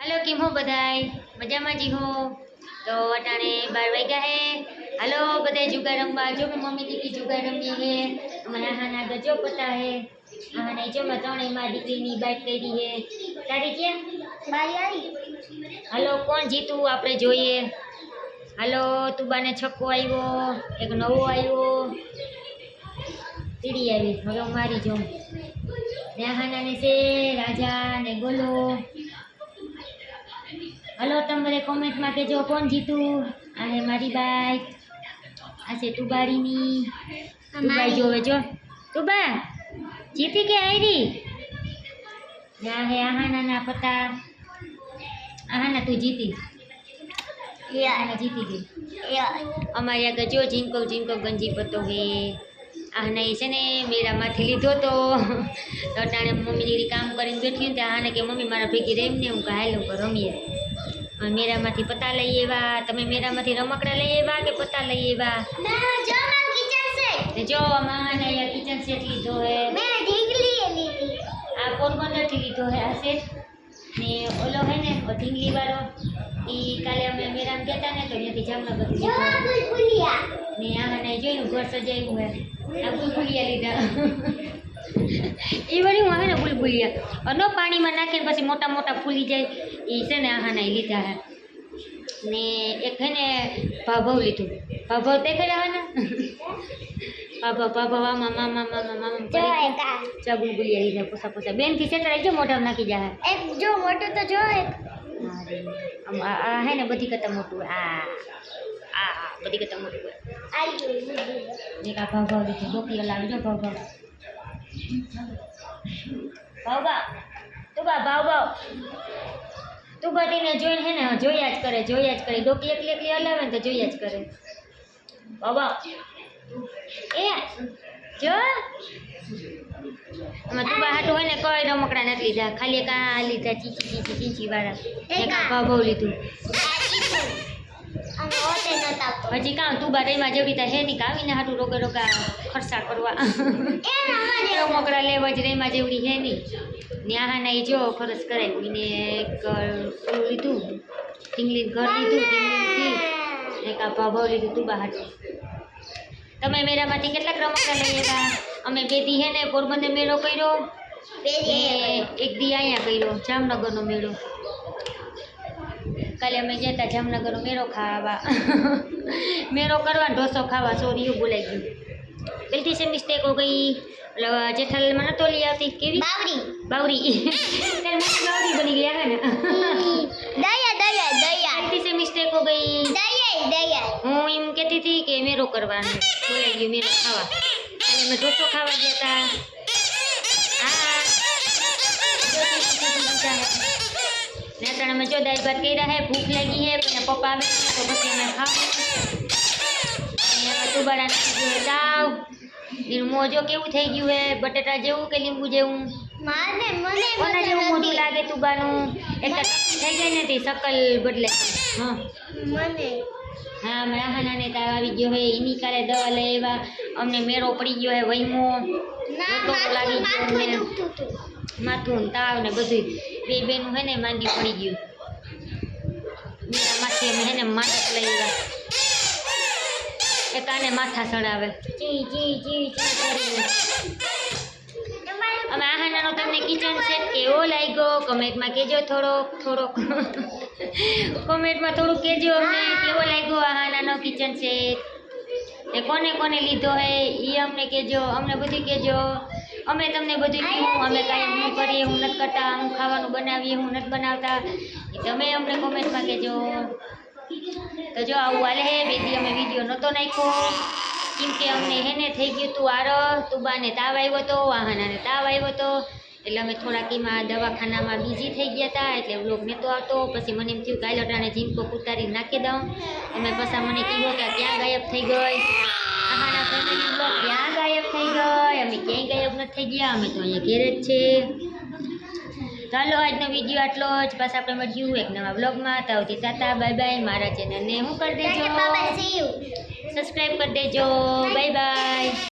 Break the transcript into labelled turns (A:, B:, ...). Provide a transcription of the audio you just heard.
A: હાલો કેમ હો બધાય? મજામાં જી હો? તો અટાણે બાર વાગ્યા હે. હાલો બધાય જુગાર રમવા જો મેં મમ્મી દીકરી જુગાર રમીએ હે. અમારા હાના ગજો પતા હે. હાને જો મેં ત્રણેયમાં દીકરીની બાઈક કરી હે. તારી ક્યાં
B: બારી આવી.
A: હાલો કોણ જીતું? આપણે જોઈએ. હાલો તુબાને છક્કો આવ્યો એક નવો આવ્યો તીડી આવી હવે હું મારી જોઉં. નેહાનાને છે રાજા ને ગોલો. હલો તમે બધા કોમેન્ટમાં કહેજો કોણ જીતું? અને મારી બાઈક આ છે તુબારીની. તુબાઈ જોવે જો. તુબા જીતી કે આયરી ના હે આહાના પતા આહાના તું જીતી. આહાના જીતી ગઈ. અમારી આગળ જો જીનકો જીંકો ગંજી પતો હે. આને છે ને મેળામાંથી લીધો તો. અટાણે મમ્મી દીકરી કામ કરીને બેઠી ને ત્યાં આને કે મમ્મી મારા ભેગી રેમ ને હું કાલે રમીએ મેરામાંથી પતા લઈ આવ્યા. તમે મેરામાંથી રમકડા લઈ આવ્યા કે પતા લઈ આવ્યા? જો અહીંયા કિચન સેટ લીધો હે આ પોરબંદરથી લીધો હે આ સેટ ને ઓલો હે ને ઓ ઢીંગલી વાળો ઈ કાલે અમે મેરામ ગયા હતા ને તો ત્યાંથી જામનગરથી લીધો ને આને જોયું ઘર સજાવ્યું હે આ બુલબુલિયા લીધા એ વળી હું આવે ને બુલબુલિયા ન પાણીમાં નાખીને પછી મોટા મોટા ફૂલી જાય એ છે ને આહાના ઈ લીધા હે ને એક હે ને ભાભવ લીધું ભાભવ તે કર્યા હે ને ભાભવ ભાભવ આમાં મામા મામા મામા કરી ચા બુલબુલિયા લીધા પોસા પોસા બેનથી સેટરાઈ જો મોઢામાં નાખી જાય
B: એક જો મોટું તો જો એક
A: આમ આ આ હે ને બધી કરતાં મોટું આ આ આ બધી કરતાં મોટું હોય
B: આવી ગયું
A: એક આ ભાવ ભાવ લીધું ડોકીઓ લાવી જો ભાવ ભાવ ભાવ ભાવ તું બા ભાવ ભાવ તું બધીને જોઈને હે ને જોયા જ કરે જોયા જ કરે ડોકી એકલી એકલી હલાવે ને તો જોયા જ કરે ભાવ ભાવ એ જો. આમાં તું હોય ને કોઈ રમકડા નથી લીધા. ખાલી કા લીધા ચીચી ચીચી ચીચી વાળા. એક આ ભાવ ભાવ લીધું. હજી કાં તું બા રેમાં જેવડી ત્યાં હે નહીં કાવીને હાટું રોગે રોગા ખર્ચા કરવા. રમકડા લેવા જ રેમાં જેવડી હે ની. ન્યાહાના એ જો ખરચ કરાવ્યું એને એક લીધું ઢીંગલી ઘર લીધું ઢીંગલીથી. એક આ લીધું તું હાટું. તમે મેળામાંથી કેટલા રમકડા લઈ આવ્યા? અમે બેથી હે ને પોરબંદર મેળો કર્યો. એક દી અહીંયા કર્યો જામનગરનો મેળો. કાલે અમે જતા જામનગરનો મેળો ખાવા. મેળો કરવા ઢોસો ખાવા સોરી એવું બોલાઈ ગયું. પેલથી સે મિસ્ટેક હો ગઈ. જેઠાલાલમાં નતો લઈ આવતી કેવી?
B: બાવરી.
A: બાવરી. બાવરી બની ગયા હે ને?
B: દયા દયા દયા.
A: પેલથી સે મિસ્ટેક હો ગઈ.
B: દયા દયા.
A: હું એમ કે મેરો કરવાનો. બોલાઈ ગયું મેરો ખાવા. અને અમે ઢોસો ખાવા ગયા હતા હા. જો તીખું તીખું લીધા હે. ને અત્યારે અમે જો દાળ ભાત કર્યા હે ભૂખ લાગી હે પણ પપ્પા આવે તો પછી અમે ખાવું. અને એમાં તુબાડા નાખી દીધો તાવ એનું મોં જો કેવું થઈ ગયું હે? બટેટા જેવું કે લીંબુ જેવું?
B: માને મને
A: કોના જેવું મોઢું લાગે તુબાનું એટલે થઈ જાય ને તે શકલ બદલે હા.
B: મને
A: હા મારા હાનાને તાવ આવી ગયો હોય એની કાલે દવા લઈ આવ્યા. અમને મેળો પડી ગયો હોય વહીમો
B: ના
A: લાગી ગયો ને. માથું તાવ ને બધું બે બેનું હે ને માંદી પડી ગયું. મેરા માથે અમે હે ને માથા લઈ આવ્યા. એક આને માથા ચડાવે. ચી ચી ચી ચી
B: તમારે
A: અમે આહાનાનો તમને કિચન સેટ કેવો લાગ્યો? કમેન્ટમાં કહેજો થોડોક થોડોક. કોમેન્ટમાં થોડુંક કહેજો અમને, કેવો લાગ્યો આહાનાનો કિચન સેટ એ કોને કોને લીધો હે? એ અમને કહેજો, અમને બધું કહેજો. અમે તમને બધું કીધું, અમે કાંઈ હું કરીએ, હું નથી કરતા, હું ખાવાનું બનાવીએ, હું નથી બનાવતા. તમે અમને કોમેન્ટમાં કહેજો. તો જો આવું હાલે હે બેદી અમે વીડિયો નહોતો નાખ્યો. કેમ કે અમને હેને થઈ ગયું તું આરો તુબાને તાવ આવ્યો હતો વાહનાને તાવ આવ્યો હતો એટલે અમે થોડાક એમાં દવાખાનામાં બીજી થઈ ગયા હતા એટલે બ્લોગ નહોતો આવતો. પછી મને એમ થયું કાલે અટાણે જીનકો ઉતારી નાખી દઉં. અમે પછી મને કીધું કે ક્યાં ગાયબ થઈ ગઈ? આહાના ફેમિલી બ્લોગ ક્યાં ગાયબ થઈ ગઈ? અમે ક્યાંય ગાયબ નથી થઈ ગયા અમે તો અહીંયા ઘેર જ છે. ચાલો આજનો વીડિયો આટલો જ. પાછા આપણે મળ્યું એક નવા બ્લોગમાં તો આવતી તાતા બાય બાય મારા ચેનલને હું કરી દેજો. સબસ્ક્રાઈબ કરી દેજો. Bye bye